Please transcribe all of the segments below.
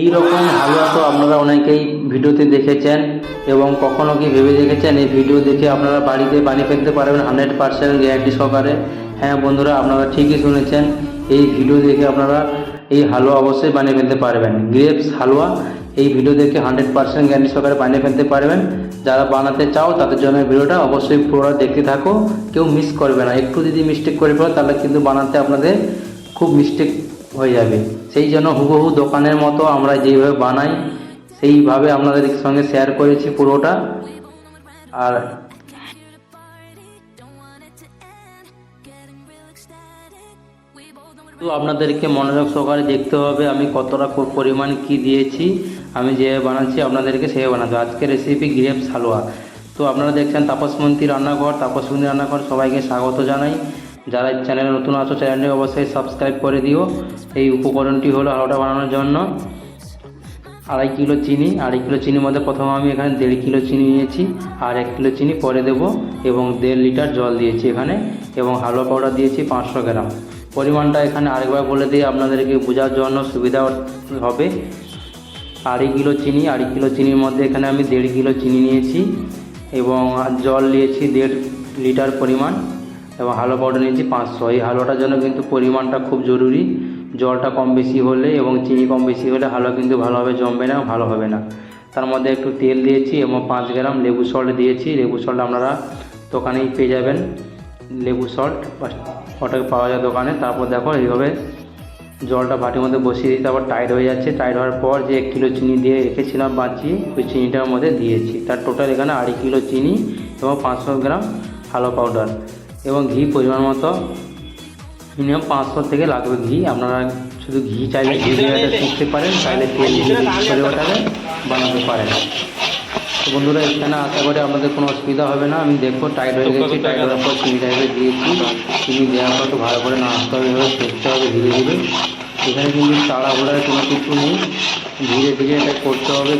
এই রকম হালুয়া তো আপনারা অনেকেই ভিডিওতে দেখেছেন এবং কখনো কি ভেবে দেখেছেন? এই ভিডিও দেখে আপনারা বাড়িতে বানিয়ে ফেলতে পারবেন হান্ড্রেড পার্সেন্ট গ্যারান্টি সহকারে হ্যাঁ বন্ধুরা, আপনারা ঠিকই শুনেছেন, এই ভিডিও দেখে আপনারা এই হালুয়া অবশ্যই বানিয়ে ফেলতে পারবেন। গ্রেপস হালুয়া, এই ভিডিও দেখে হান্ড্রেড পার্সেন্ট গ্যারান্টি সহকারে বানিয়ে ফেলতে পারবেন। যারা বানাতে চাও, তাদের জন্য ভিডিওটা অবশ্যই পুরোটা দেখতে থাকো। কেউ মিস করবে না। একটু যদি মিস্টেক করে ফেলো, তাহলে কিন্তু বানাতে আপনাদের খুব মিস্টেক হয়ে যাবে। সেই জন্য হুবহু দোকানের মতো আমরা যেইভাবে বানাই, সেইভাবে আপনাদের সঙ্গে শেয়ার করেছি পুরোটা। আর তো আপনাদেরকে মনোযোগ সহকারে দেখতে হবে, আমি কতটা পরিমাণ কি দিয়েছি, আমি যেভাবে বানাচ্ছি, আপনাদেরকে সেভাবে বানাতে হবে আজকের রেসিপি গ্রেপস হালুয়া তো আপনারা দেখছেন তাপসমন্তী রান্নাঘর তাপসমন্তী রান্নাঘর সবাইকে স্বাগত জানাই। যারা চ্যানেলে নতুন আছো চ্যানেলটি অবশ্যই সাবস্ক্রাইব করে দিও। এই উপকরণটি হলো হালুয়াটা বানানোর জন্য। আড়াই কিলো চিনি, আড়াই কিলো চিনির মধ্যে প্রথমে আমি এখানে দেড় কিলো চিনি নিয়েছি, আর এক কিলো চিনি পরে দেব এবং দেড় লিটার জল দিয়েছি এখানে এবং হালুয়া পাউডার দিয়েছি পাঁচশো গ্রাম। পরিমাণটা এখানে আরেকবার বলে দিই, আপনাদেরকে বোঝার জন্য সুবিধা হবে। আড়াই কিলো চিনি, আড়াই কিলো চিনির মধ্যে এখানে আমি দেড় কিলো চিনি নিয়েছি এবং জল নিয়েছি দেড় লিটার পরিমাণ। এবং হালুয়া পাউডার নিয়েছি পাঁচশো। এই হালুয়াটার জন্য কিন্তু পরিমাণটা খুব জরুরি। জলটা কম বেশি হলে এবং চিনি কম বেশি হলে হালুয়া কিন্তু ভালোভাবে জমবে না, ভালো হবে না। তার মধ্যে একটু তেল দিয়েছি এবং পাঁচ গ্রাম লেবু সল্ট দিয়েছি। লেবু সল্ট আপনারা দোকানেই পেয়ে যাবেন। লেবু সল্ট ওটাকে পাওয়া যায় দোকানে। তারপর দেখো এইভাবে জলটা বাটির মধ্যে বসিয়ে দিই তারপর টাইট হয়ে যাচ্ছে। টাইট হওয়ার পর যে এক কিলো চিনি দিয়ে রেখেছিলাম বাঁচিয়ে ওই চিনিটার মধ্যে দিয়েছি। তার টোটাল এখানে আড়াই কিলো চিনি এবং পাঁচশো গ্রাম হালুয়া পাউডার এবং ঘি পরিমাণ মতো। মিনিমাম পাঁচশো থেকে লাগবে ঘি। আপনারা শুধু ঘি চাইলে ঘি শিখতে পারেন চাইলে তেল দিয়ে করে ওটাকে বানাতে পারেন। তো বন্ধুরা এখানে আশা করি আপনাদের কোনো অসুবিধা হবে না। আমি দেখব টাইট হয়ে গেছে টাইট হওয়ার পর চিনি টাইপের দিয়েছি চিনি দেওয়ার পর তো ভালো করে নাড়তে হবে সেঁকতে হবে ধীরে ধীরে। এখানে কিন্তু তাড়াহুড়ার কোনো কিছু নেই। ধীরে ধীরে এটা করতে হবে।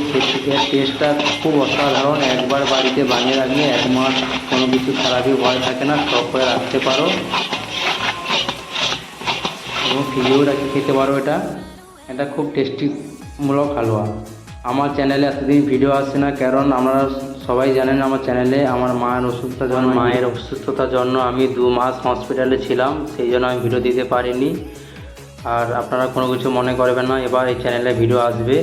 টেস্টটা খুব অসাধারণ। একবার বাড়িতে বানিয়ে রাখলে এক মাস কোনো কিছু খারাপই ভয় থাকে না। সব করে রাখতে পারো। এবং ফ্রিজেও রাখি খেতে পারো এটা। এটা খুব টেস্টিমূলক হালুয়া। আমার চ্যানেলে এতদিন ভিডিও আসছে না। কারণ আমরা সবাই জানেন আমার চ্যানেলে আমার মায়ের অসুস্থতার জন্য, মায়ের অসুস্থতার জন্য আমি দু মাস হসপিটালে ছিলাম। সেই জন্য আমি ভিডিও দিতে পারিনি। আর আপনারা কোনো কিছু মনে করবেন না, এবার এই চ্যানেলে ভিডিও আসবে।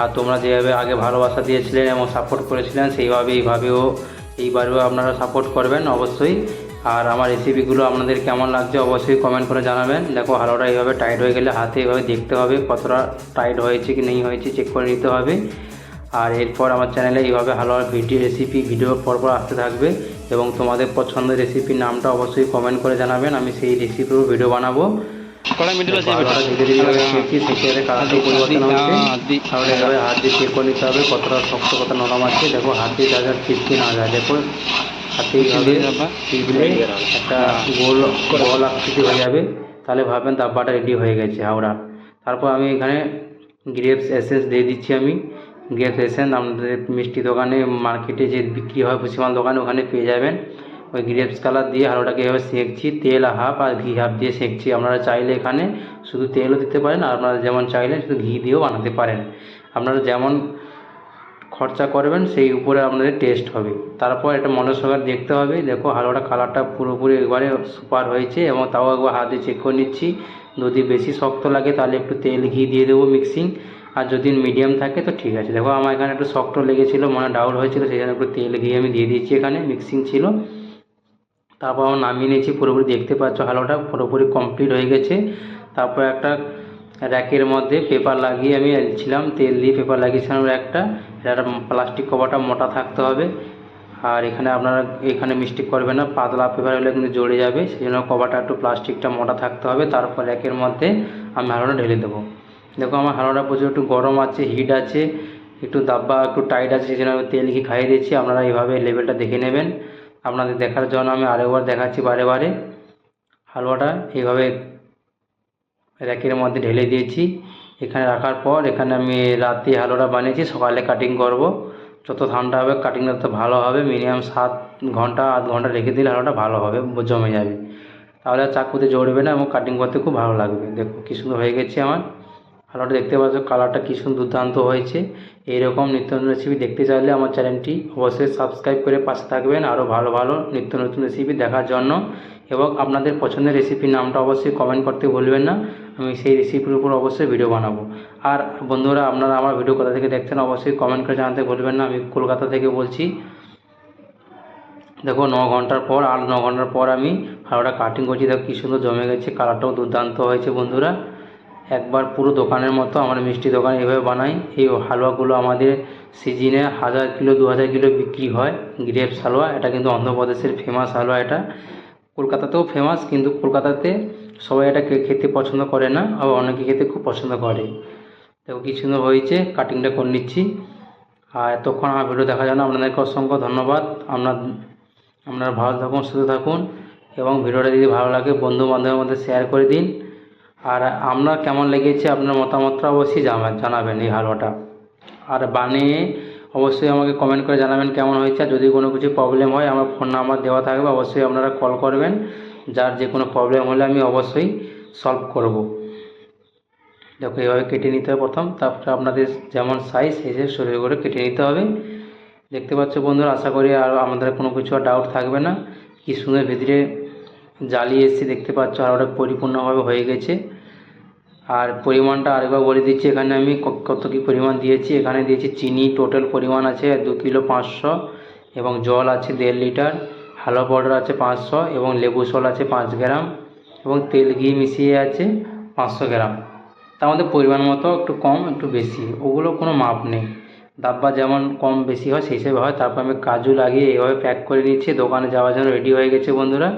আর তোমরা যেভাবে আগে ভালোবাসা দিয়েছিলেন এবং সাপোর্ট করেছিলেন, সেইভাবে এইভাবেও এইবারেও আপনারা সাপোর্ট করবেন অবশ্যই। আর আমার রেসিপিগুলো আপনাদের কেমন লাগছে অবশ্যই কমেন্ট করে জানাবেন। দেখো হালুয়াটা এইভাবে টাইট হয়ে গেলে হাতে এইভাবে দেখতে হবে কতটা টাইট হয়েছে কি নেই হয়েছে চেক করে নিতে হবে। আর এরপর আমার চ্যানেলে এইভাবে হালুয়ার ভিডিও রেসিপি ভিডিও পরপর আসতে থাকবে এবং তোমাদের পছন্দের রেসিপির নামটা অবশ্যই কমেন্ট করে জানাবেন, আমি সেই রেসিপিরও ভিডিও বানাবো। মিডিল আছে কালারটা পরিবর্তন হচ্ছে। তাহলে এভাবে হাত দিয়ে চেক করে নিতে হবে কতটা শক্ত কতটা নরম আছে। দেখো হাতে যা যা ছিটকে না যায় দেখো হাতে এইভাবে টিপলে একটা গোল গোল আকৃতি হয়ে যাবে। তাহলে ভাববেন দাব্বাটা রেডি হয়ে গেছে হাওড়া। তারপর আমি এখানে গ্রেপস এসেন্স দিয়ে দিচ্ছি আমি। গ্রেপস এসেন্স আমাদের মিষ্টি দোকানে মার্কেটে যে বিক্রি হয় ভুসিমাল দোকানে ওখানে পেয়ে যাবেন। ওই গ্রেপস কালার দিয়ে হালুয়াটাকে এভাবে সেঁকছি, তেল হাফ আর ঘি হাফ দিয়ে সেঁকছি। আপনারা চাইলে এখানে শুধু তেলও দিতে পারেন আর আপনারা যেমন চাইলে শুধু ঘি দিয়েও বানাতে পারেন। আপনারা যেমন খরচা করবেন সেই উপরে আপনাদের টেস্ট হবে। তারপর এটা মনের সঙ্গে দেখতে হবে। দেখো হালুয়াটা কালারটা পুরোপুরি একবারে সুপার হয়েছে এবং তাও একবার হাতে চেক করে নিচ্ছি। যদি বেশি শক্ত লাগে তাহলে একটু তেল ঘি দিয়ে দেবো মিক্সিং আর যদি মিডিয়াম থাকে তো ঠিক আছে। দেখো আমার এখানে একটু শক্ত লেগেছিলো, মনে ডাউট হয়েছিল, সেই জন্য একটু তেল ঘি আমি দিয়ে দিচ্ছি এখানে মিক্সিং ছিল। তারপর নামিয়ে নিয়েছি, পুরোপুরি দেখতে পাচ্ছ হালুয়াটা, পুরোপুরি কমপ্লিট হয়ে গেছে। তারপর একটা র্যাকের মধ্যে পেপার লাগিয়ে আমি ছিলাম তেল দিয়ে পেপার লাগিয়েছিলাম একটা এটা প্লাস্টিক কভারটা মোটা থাকতে হবে। আর এখানে আপনারা, এখানে মিস্টেক করবেন না, পাতলা পেপার হলে কিন্তু জড়ে যাবে সেই জন্য কভারটা একটু প্লাস্টিকটা মোটা থাকতে হবে। তারপর র্যাকের মধ্যে আমি হালুয়াটা ঢেলে দেবো। দেখো আমার হালুয়াটা প্রচুর একটু গরম আছে হিট আছে, একটু দাব্বা, একটু টাইট আছে সেই জন্য তেল ঘি খাইয়ে দিচ্ছি আপনারা এইভাবে লেভেলটা দেখে নেবেন। আপনাদের দেখার জন্য আমি আরেকবার দেখাচ্ছি বারে বারে। হালুয়াটা এইভাবে র্যাকের মধ্যে ঢেলে দিয়েছি। এখানে রাখার পর এখানে আমি রাতে হালুয়াটা বানিয়েছি, সকালে কাটিং করব। যত ঠান্ডা হবে কাটিংটা তত ভালো হবে, মিনিমাম সাত ঘণ্টা আধ ঘণ্টা রেখে দিলে হালুয়াটা ভালো হবে, জমে যাবে। তাহলে চাকুতে জড়বে না এবং কাটিং করতে খুব ভালো লাগবে। দেখো কী সুন্দর হয়ে গেছে আমার। হালুয়াটা দেখতে পাচ্ছ কালারটা কি সুন্দর দুর্দান্ত হয়েছে। এইরকম নিত্য নতুন রেসিপি দেখতে চাইলে আমার চ্যানেলটি অবশ্যই সাবস্ক্রাইব করে পাশে থাকবেন। আরও ভালো ভালো নিত্য নতুন রেসিপি দেখার জন্য। এবং আপনাদের পছন্দের রেসিপির নামটা অবশ্যই কমেন্ট করতে ভুলবেন না। আমি সেই রেসিপির উপর অবশ্যই ভিডিও বানাবো। আর বন্ধুরা, আপনারা আমার ভিডিও কোথা থেকে দেখছেন অবশ্যই কমেন্ট করে জানাতে ভুলবেন না। আমি কলকাতা থেকে বলছি। দেখো, ন ঘণ্টার পর আর ন ঘণ্টার পর আমি হালুয়াটা কাটিং করছি। দেখো কী সুন্দর জমে গেছে কালারটাও দুর্দান্ত হয়েছে বন্ধুরা। একবার পুরো দোকানের মতো আমার মিষ্টি দোকান এভাবে বানাই। এই হালুয়াগুলো আমাদের সিজনে হাজার কিলো, দু হাজার কিলো বিক্রি হয়। গ্রেপস হালুয়া, এটা কিন্তু অন্ধ্রপ্রদেশের ফেমাস হালুয়া এটা। কলকাতাতেও ফেমাস কিন্তু কলকাতাতে সবাই এটা খেতে পছন্দ করে না, আবার অনেকে খেতে খুব পছন্দ করে। দেখো কী সুন্দর হয়েছে কাটিংটা করে নিচ্ছি। আর এতক্ষণ আমার ভিডিও দেখা দেখার জন্য আপনাদেরকে অসংখ্য ধন্যবাদ। আপনার আপনারা ভালো থাকুন, সুস্থ থাকুন, এবং ভিডিওটা যদি ভালো লাগে বন্ধু বান্ধবের মধ্যে শেয়ার করে দিন। আর আমরা কেমন লেগেছে আপনার মতামতটা অবশ্যই জানাবেন এই হালুয়াটা। আর বানিয়ে অবশ্যই আমাকে কমেন্ট করে জানাবেন কেমন হয়েছে। আর যদি কোনো কিছু প্রবলেম হয়, আমার ফোন নাম্বার দেওয়া থাকবে, অবশ্যই আপনারা কল করবেন। যার যে কোনো প্রবলেম হলে আমি অবশ্যই সলভ করব। দেখো, এইভাবে কেটে নিতে হবে প্রথম। তারপরে আপনাদের যেমন সাইজ সেই সরিয়ে করে কেটে নিতে হবে। দেখতে পাচ্ছ বন্ধুরা, আশা করি আর আমাদের কোনো কিছু আর ডাউট থাকবে না। কি সুন্দর ভিতরে জালি এসছে দেখতে পাচ্ছ আর ওটা পরিপূর্ণভাবে হয়ে গেছে। আর পরিমাণটা আরেকবার বলে দিচ্ছি, এখানে আমি কত কী পরিমাণ দিয়েছি? এখানে দিয়েছি চিনি টোটাল পরিমাণ আছে দু কিলো পাঁচশো এবং জল আছে দেড় লিটার হালুয়া পাউডার আছে পাঁচশো এবং লেবু সল আছে পাঁচ গ্রাম এবং তেল ঘি মিশিয়ে আছে পাঁচশো গ্রাম। তার মধ্যে পরিমাণ মতো একটু কম, একটু বেশি, ওগুলো কোনো মাপ নেই। ডাব্বা যেমন কম বেশি হয়, সেই হিসেবে হয়। তারপর আমি কাজু লাগিয়ে এইভাবে প্যাক করে নিচ্ছি, দোকানে যাওয়ার জন্য রেডি হয়ে গেছে বন্ধুরা।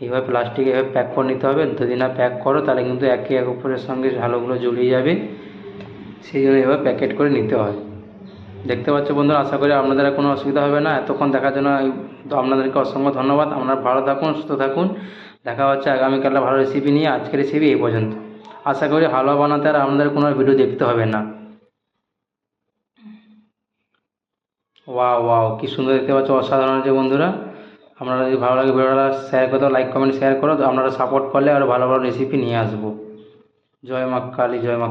এইভাবে প্লাস্টিক এভাবে প্যাক করে নিতে হবে। যদি না প্যাক করো তাহলে কিন্তু একে এক উপরের সঙ্গে ঝালোগুলো জড়িয়ে যাবে। সেই জন্য এভাবে প্যাকেট করে নিতে হয়। দেখতে পাচ্ছ বন্ধুরা আশা করি আপনাদের আর কোনো অসুবিধা হবে না। এতক্ষণ দেখার জন্য তো আপনাদেরকে অসংখ্য ধন্যবাদ। আপনারা ভালো থাকুন সুস্থ থাকুন। দেখা হচ্ছে আগামীকালে ভালো রেসিপি নিয়ে। আজকের রেসিপি এই পর্যন্ত। আশা করি হালুয়া বানাতে আর আপনাদের কোনো ভিডিও দেখতে হবে না। ওয়াও ওয়াও কি সুন্দর দেখতে পাচ্ছ। অসাধারণ হয়েছে বন্ধুরা। আপনারা যদি ভালো লাগে ভিডিওটা শেয়ার করতে লাইক কমেন্ট শেয়ার করো আপনারা সাপোর্ট করলে আরও ভালো ভালো রেসিপি নিয়ে আসব। জয় মা জয় মা